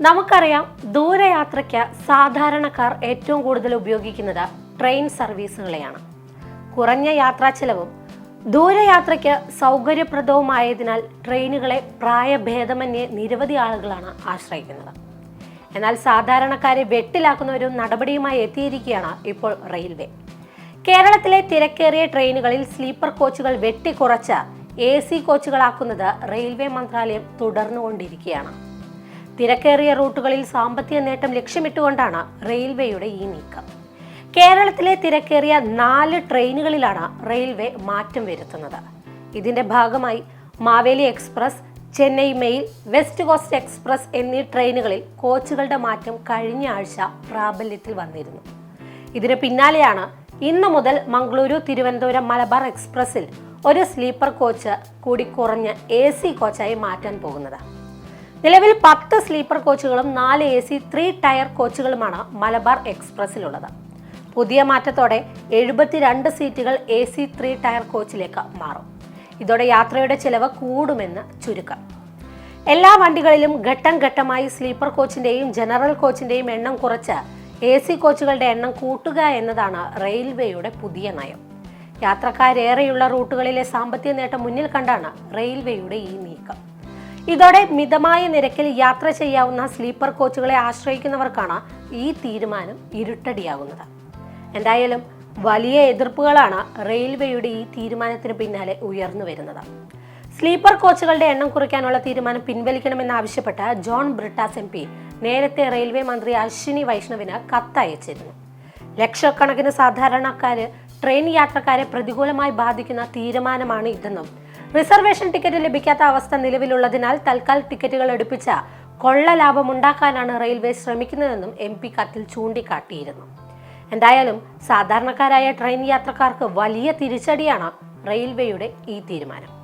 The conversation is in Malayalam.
നമുക്കറിയാം ദൂരയാത്രയ്ക്ക് സാധാരണക്കാർ ഏറ്റവും കൂടുതൽ ഉപയോഗിക്കുന്നത് ട്രെയിൻ സർവീസുകളെയാണ്. കുറഞ്ഞ യാത്രാ ചെലവും ദൂരയാത്രയ്ക്ക് സൗകര്യപ്രദവുമായതിനാൽ ട്രെയിനുകളെ പ്രായഭേദമന്യേ നിരവധി ആളുകളാണ് ആശ്രയിക്കുന്നത്. എന്നാൽ സാധാരണക്കാരെ വെട്ടിലാക്കുന്ന ഒരു നടപടിയുമായി എത്തിയിരിക്കുകയാണ് ഇപ്പോൾ റെയിൽവേ. കേരളത്തിലെ തിരക്കേറിയ ട്രെയിനുകളിൽ സ്ലീപ്പർ കോച്ചുകൾ വെട്ടിക്കുറച്ച് എ സി കോച്ചുകളാക്കുന്നത് റെയിൽവേ മന്ത്രാലയം തുടർന്നുകൊണ്ടിരിക്കുകയാണ്. തിരക്കേറിയ റൂട്ടുകളിൽ സാമ്പത്തിക നേട്ടം ലക്ഷ്യമിട്ടുകൊണ്ടാണ് റെയിൽവേയുടെ ഈ നീക്കം. കേരളത്തിലെ തിരക്കേറിയ നാല് ട്രെയിനുകളിലാണ് റെയിൽവേ മാറ്റം വരുത്തുന്നത്. ഇതിന്റെ ഭാഗമായി Maveli Express Chennai Mail West Coast Express എന്നീ ട്രെയിനുകളിൽ കോച്ചുകളുടെ മാറ്റം കഴിഞ്ഞ ആഴ്ച പ്രാബല്യത്തിൽ വന്നിരുന്നു. ഇതിന് പിന്നാലെയാണ് ഇന്നു മുതൽ മംഗളൂരു തിരുവനന്തപുരം മലബാർ എക്സ്പ്രസിൽ ഒരു സ്ലീപ്പർ കോച്ച് കൂടി കുറഞ്ഞ് എ സി കോച്ചായി മാറ്റാൻ പോകുന്നത്. നിലവിൽ പത്ത് സ്ലീപ്പർ കോച്ചുകളും നാല് എ സി ത്രീ ടയർ കോച്ചുകളുമാണ് മലബാർ എക്സ്പ്രസിലുള്ളത് പുതിയ മാറ്റത്തോടെ എഴുപത്തിരണ്ട് seats A C three tier കോച്ചിലേക്ക് മാറും. ഇതോടെ യാത്രയുടെ ചിലവ് കൂടുമെന്ന് ചുരുക്കം. എല്ലാ വണ്ടികളിലും ഘട്ടം ഘട്ടമായി സ്ലീപ്പർ കോച്ചിന്റെയും ജനറൽ കോച്ചിന്റെയും എണ്ണം കുറച്ച് എ സി കോച്ചുകളുടെ എണ്ണം കൂട്ടുക എന്നതാണ് റെയിൽവേയുടെ പുതിയ നയം. യാത്രക്കാരേറെയുള്ള റൂട്ടുകളിലെ സാമ്പത്തിക നേട്ടം മുന്നിൽ കണ്ടാണ് റെയിൽവേയുടെ ഈ നീക്കം ഇതോടെ മിതമായ നിരക്കിൽ യാത്ര ചെയ്യാവുന്ന സ്ലീപ്പർ കോച്ചുകളെ ആശ്രയിക്കുന്നവർക്കാണ് ഈ തീരുമാനം ഇരുട്ടടിയാകുന്നത്. എന്തായാലും വലിയ എതിർപ്പുകളാണ് റെയിൽവേയുടെ ഈ തീരുമാനത്തിന് പിന്നാലെ ഉയർന്നു വരുന്നത്. സ്ലീപ്പർ കോച്ചുകളുടെ എണ്ണം കുറയ്ക്കാനുള്ള തീരുമാനം പിൻവലിക്കണമെന്നാവശ്യപ്പെട്ട് ജോൺ ബ്രിട്ടാസ് എം പി നേരത്തെ റെയിൽവേ മന്ത്രി അശ്വിനി വൈഷ്ണവിന് കത്തയച്ചിരുന്നു. ലക്ഷക്കണക്കിന് സാധാരണക്കാര് ട്രെയിൻ യാത്രക്കാരെ പ്രതികൂലമായി ബാധിക്കുന്ന തീരുമാനമാണ് ഇതെന്നും റിസർവേഷൻ ടിക്കറ്റ് ലഭിക്കാത്ത അവസ്ഥ നിലവിലുള്ളതിനാൽ തൽക്കാൽ ടിക്കറ്റുകൾ എടുപ്പിച്ച കൊള്ള ലാഭം ഉണ്ടാക്കാനാണ് റെയിൽവേ ശ്രമിക്കുന്നതെന്നും എം പി കത്തിൽ ചൂണ്ടിക്കാട്ടിയിരുന്നു. എന്തായാലും സാധാരണക്കാരായ ട്രെയിൻ യാത്രക്കാർക്ക് വലിയ തിരിച്ചടിയാണ് റെയിൽവേയുടെ ഈ തീരുമാനം.